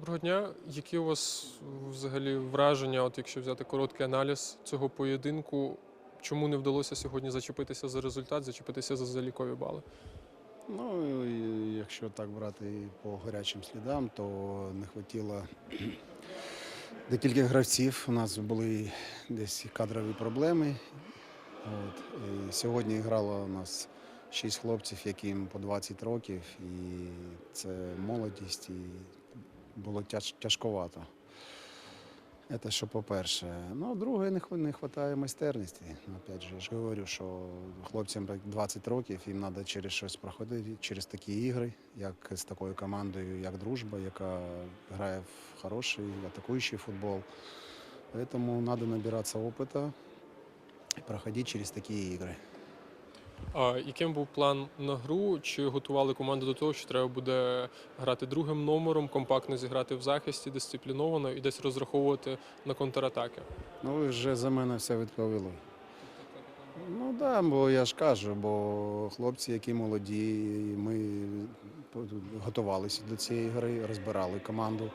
Доброго дня. Які у вас взагалі враження, от якщо взяти короткий аналіз цього поєдинку? Чому не вдалося сьогодні зачепитися за результат, зачепитися за залікові бали? Ну, якщо так брати по гарячим слідам, то не вистачило декілька гравців. У нас були десь кадрові проблеми. От. І сьогодні грало у нас шість хлопців, яким по 20 років, і це молодість, і було тяж, тяжковато. Це що по-перше. Ну, друге, не вистачає майстерності. Опять же, я ж говорю, що хлопцям 20 років, їм треба через щось проходити, через такі ігри, як з такою командою, як дружба, яка грає в хороший атакуючий футбол. Тому треба набиратися опиту і проходити через такі ігри. А яким був план на гру? Чи готували команду до того, що треба буде грати другим номером, компактно зіграти в захисті, дисципліновано і десь розраховувати на контратаки? Ну, ви вже за мене все відповіли. Ну так, да, бо я ж кажу, бо хлопці, які молоді, ми готувалися до цієї гри, розбирали команду.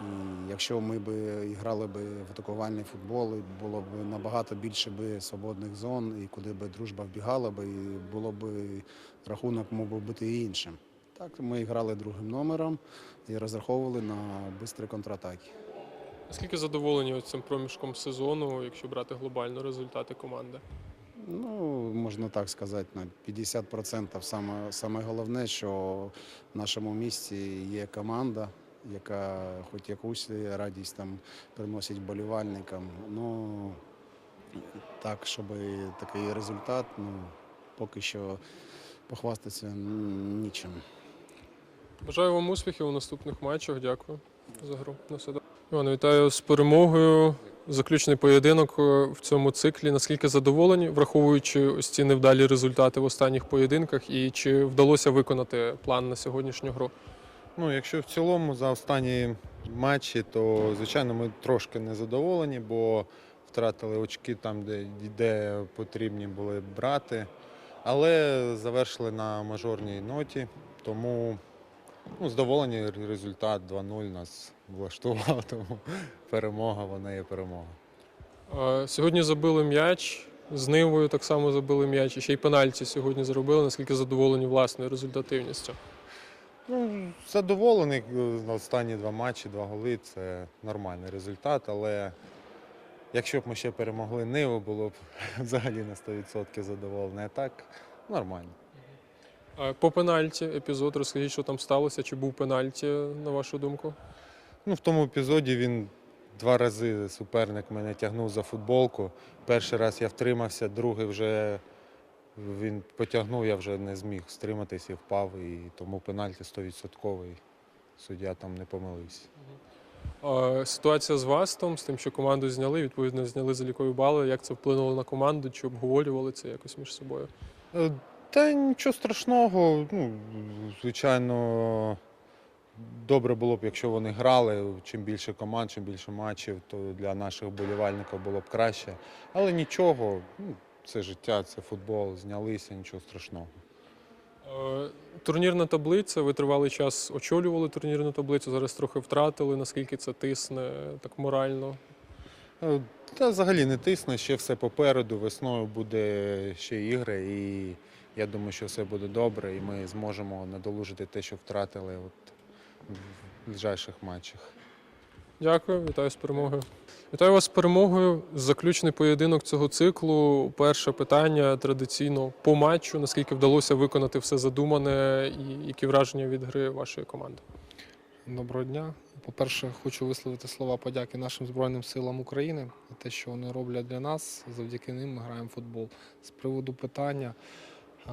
І якщо ми б грали б в атакувальний футбол, було б набагато більше б свободних зон, і куди б дружба вбігала б, і було б рахунок мог би бути і іншим. Так, ми грали другим номером і розраховували на швидкі контратаки. Наскільки задоволені цим проміжком сезону, якщо брати глобально результати команди? Ну, можна так сказати, на 50% саме, саме головне, що в нашому місті є команда, яка хоч якусь радість там приносить болівальникам. Ну, так, щоб такий результат, ну, поки що похвастатися нічим. Бажаю вам успіхів у наступних матчах. Дякую за гру. На все. Іван, вітаю з перемогою. Заключний поєдинок е, в цьому циклі. Наскільки задоволені, враховуючи ось ці невдалі результати в останніх поєдинках, і чи вдалося виконати план на сьогоднішню гру? Ну, якщо в цілому за останні матчі, то звичайно ми трошки незадоволені, бо втратили очки там, де, де потрібні були брати. Але завершили на мажорній ноті, тому ну, задоволені результат 2-0 нас влаштував, тому перемога, вона є перемога. Е, Сьогодні забили м'яч. З Нивою так само забили м'яч. Ще й пенальті сьогодні зробили. Наскільки задоволені власною результативністю? Ну, задоволений е, на останні два матчі, два голи це нормальний результат, але якщо б ми ще перемогли Ниву, було б взагалі на 100% задоволений. А так нормально. По пенальті епізод, розкажіть, що там сталося, чи був пенальті, на вашу думку? Ну, в тому епізоді він два рази суперник мене тягнув за футболку. Перший раз я втримався, другий вже він потягнув, я вже не зміг стриматись і впав. І тому пенальті 100%. Суддя там не помилився. А Ситуація з Вастом, з тим, що команду зняли, відповідно, зняли залікові бали. Як це вплинуло на команду? Чи обговорювали це якось між собою? Е, Та нічого страшного. Ну, звичайно, добре було б, якщо вони грали. Чим більше команд, чим більше матчів, то для наших болівальників було б краще. Але нічого, ну, це життя, це футбол, знялися, нічого страшного. Е, Турнірна таблиця, ви тривалий час очолювали турнірну таблицю, зараз трохи втратили. Наскільки це тисне так морально? Е, Та взагалі не тисне, ще все попереду. Весною буде ще ігри, і я думаю, що все буде добре, і ми зможемо надолужити те, що втратили от в ближайших матчах. Дякую, вітаю з перемогою. Вітаю вас з перемогою. Заключний поєдинок цього циклу. Перше питання традиційно по матчу. Наскільки вдалося виконати все задумане, і які враження від гри вашої команди? Доброго дня. По-перше, хочу висловити слова подяки нашим Збройним силам України за те, що вони роблять для нас. Завдяки ним ми граємо в футбол. З приводу питання е,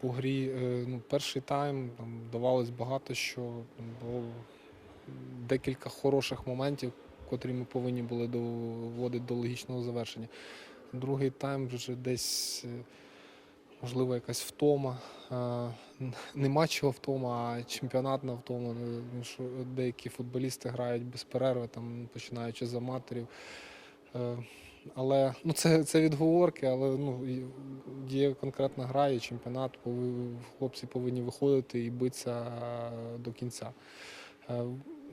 по грі, е, ну, перший тайм там давалось багато що. Було декілька хороших моментів, котрі ми повинні були доводити до логічного завершення. Другий тайм вже десь. е, Можливо, якась втома. Е, Не матчова втома, а чемпіонатна втома. Ну, Деякі футболісти грають без перерви, там, починаючи з аматорів. Е, Але ну, це, це відговорки, але ну, є конкретна гра, є чемпіонат, хлопці повинні виходити і битися до кінця.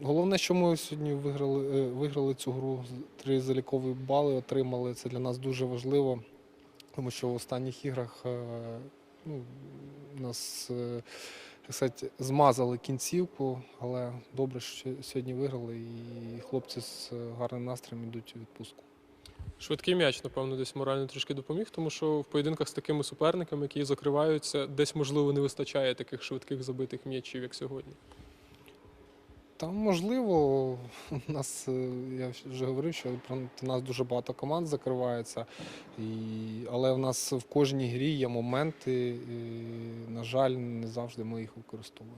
Головне, що ми сьогодні виграли, е, виграли цю гру. Три залікові бали отримали. Це для нас дуже важливо, тому що в останніх іграх е, ну, нас е, так змазали кінцівку, але добре, що сьогодні виграли, і хлопці з гарним настроєм йдуть у відпустку. Швидкий м'яч, напевно, десь морально трішки допоміг, тому що в поєдинках з такими суперниками, які закриваються, десь, можливо, не вистачає таких швидких забитих м'ячів, як сьогодні. Та можливо, у нас, е, я вже говорив, що проти нас дуже багато команд закривається, і, але в нас в кожній грі є моменти, і, на жаль, не завжди ми їх використовуємо.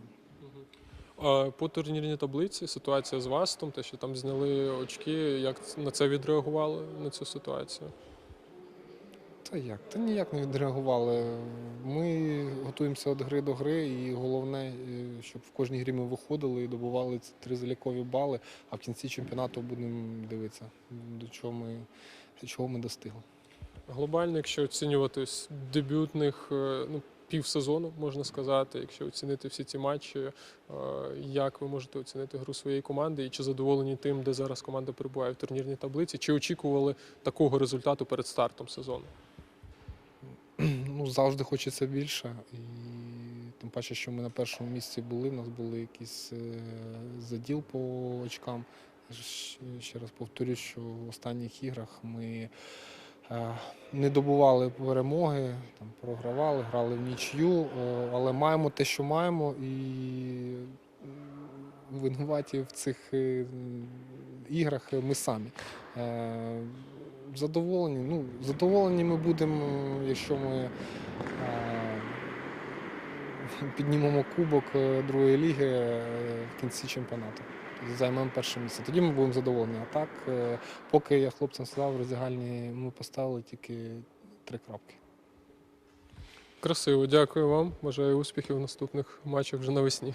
По турнірній таблиці ситуація з Вастом, те, що там зняли очки, як на це відреагували на цю ситуацію? Та як? Та ніяк не відреагували. Ми готуємося від гри до гри, і головне, е, щоб в кожній грі ми виходили і добували ці три залікові бали, а в кінці чемпіонату будемо дивитися, до чого ми, чого ми достигли. Глобально, якщо оцінювати дебютних е, ну, півсезону, можна сказати, якщо оцінити всі ці матчі, е, як ви можете оцінити гру своєї команди і чи задоволені тим, де зараз команда перебуває в турнірній таблиці, чи очікували такого результату перед стартом сезону? ну, завжди хочеться більше. І тим паче, що ми на першому місці були, у нас були якийсь е, заділ по очкам. Ще раз повторюю, що в останніх іграх ми е, не добували перемоги, там, програвали, грали в нічю, е, але маємо те, що маємо, і винуваті в цих іграх ми самі. Е, Задоволені. Ну, задоволені ми будемо, якщо ми е, піднімемо кубок е, другої ліги е, в кінці чемпіонату. Займемо перше місце. Тоді ми будемо задоволені. А так, е, поки я хлопцям сказав, в роздягальні ми поставили тільки три крапки. Красиво, дякую вам. Бажаю успіхів в наступних матчах вже навесні.